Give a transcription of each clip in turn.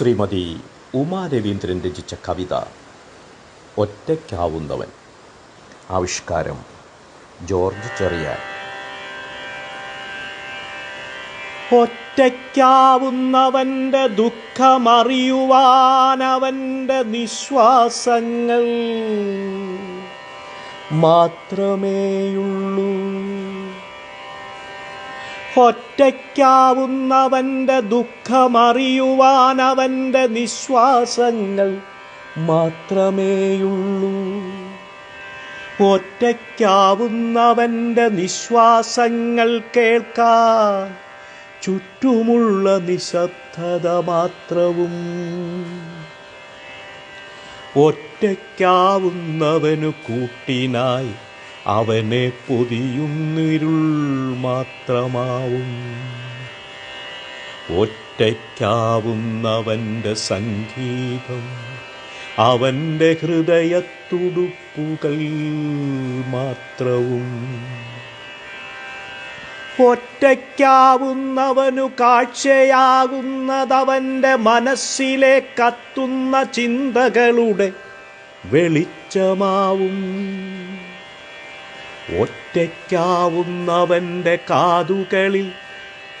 ശ്രീമതി ഉമാ രവീന്ദ്രൻ രചിച്ച കവിത ഒറ്റയ്ക്കാവുന്നവൻ. ആവിഷ്കാരം ജോർജ് ചെറിയാൻ. ഒറ്റയ്ക്കാവുന്നവന്റെ ദുഃഖമറിയുവാനവന്റെ നിശ്വാസങ്ങൾ മാത്രമേയുള്ളൂ. ഒറ്റയ്ക്കാവുന്നവന്റെ ദുഃഖമറിയുവാനവന്റെ നിശ്വാസങ്ങൾ മാത്രമേയുള്ളൂ. ഒറ്റയ്ക്കാവുന്നവന്റെ നിശ്വാസങ്ങൾ കേൾക്കാൻ ചുറ്റുമുള്ള നിശബ്ദത മാത്രവും. ഒറ്റയ്ക്കാവുന്നവനു കൂട്ടിനായി അവനെ പൊതിയുന്നിരുൾ മാത്രമാവും. ഒറ്റയ്ക്കാവുന്നവന്റെ സംഗീതം അവന്റെ ഹൃദയത്തുടുപ്പുകൾ മാത്രവും. ഒറ്റയ്ക്കാവുന്നവനു കാഴ്ചയാകുന്നതവന്റെ മനസ്സിലെ കത്തുന്ന ചിന്തകളുടെ വെളിച്ചമാവും. ഒറ്റയ്ക്കാവുന്നവന്റെ കാതുകളിൽ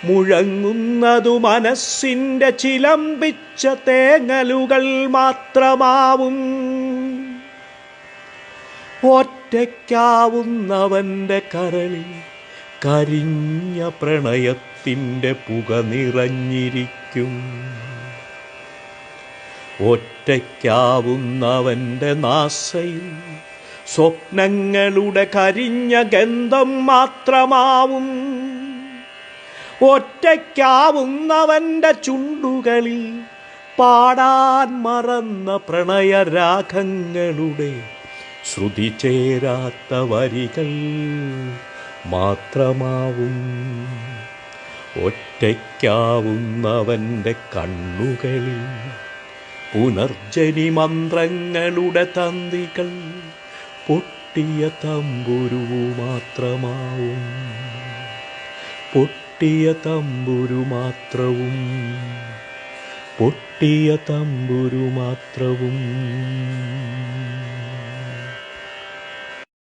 മുഴങ്ങുന്നതു മനസ്സിന്റെ ചിലമ്പിച്ച തേങ്ങലുകൾ മാത്രമാവും. ഒറ്റയ്ക്കാവുന്നവന്റെ കരളിൽ കരിഞ്ഞ പ്രണയത്തിന്റെ പുക നിറഞ്ഞിരിക്കും. ഒറ്റയ്ക്കാവുന്നവന്റെ നാസയിൽ സ്വപ്നങ്ങളുടെ കരിഞ്ഞ ഗന്ധം മാത്രമാവും. ഒറ്റയ്ക്കാവുന്നവന്റെ ചുണ്ടുകളിൽ പാടാൻ മറന്ന പ്രണയരാഗങ്ങളുടെ ശ്രുതി ചേരാത്ത വരികൾ മാത്രമാവും. ഒറ്റയ്ക്കാവുന്നവന്റെ കണ്ണുകളിൽ പുനർജനി മന്ത്രങ്ങളുടെ തന്തികൾ പൊട്ടിയ തമ്പുരു മാത്രമാവും. പൊട്ടിയ തമ്പുരു മാത്രവും. പൊട്ടിയ തമ്പുരു മാത്രവും.